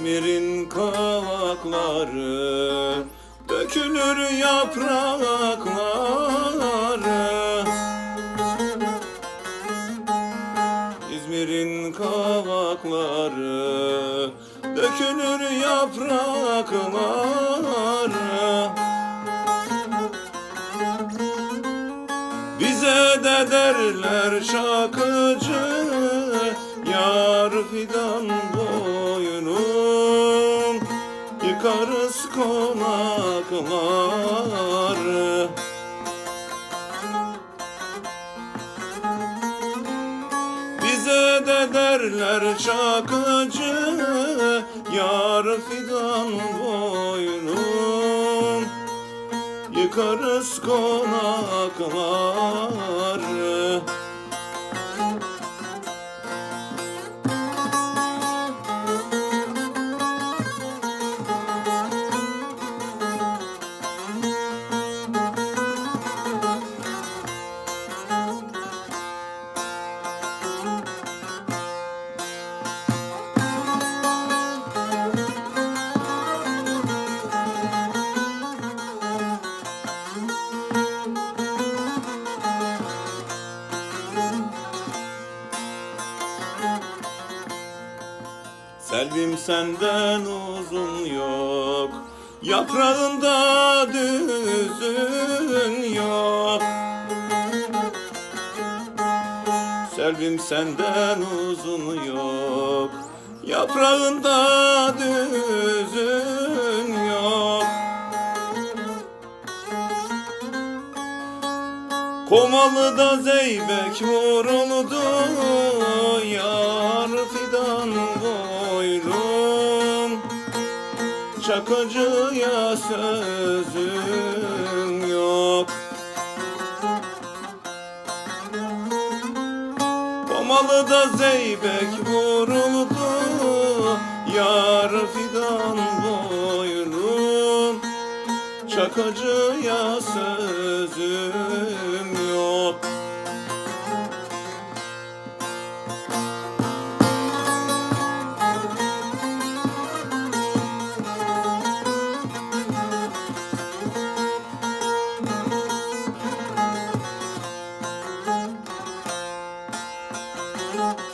İzmir'in kavakları Dökülür yaprakları. İzmir'in kavakları Dökülür yaprakları. Bize de derler şakıcı Yar fidan boynum Yıkarız konakları. Bize de derler şakıcı Yar fidan boynum. Yıkarız konakları Selvim senden uzun yok. Yaprağında düzün yok. Selvim senden uzun yok. Yaprağında düzün yok. Komalı'da zeybek vuruldu Yar fidan Çakıcıya sözüm yok. Komalı'da zeybek vuruldu Yar fidan boylum Çakıcıya sözüm you.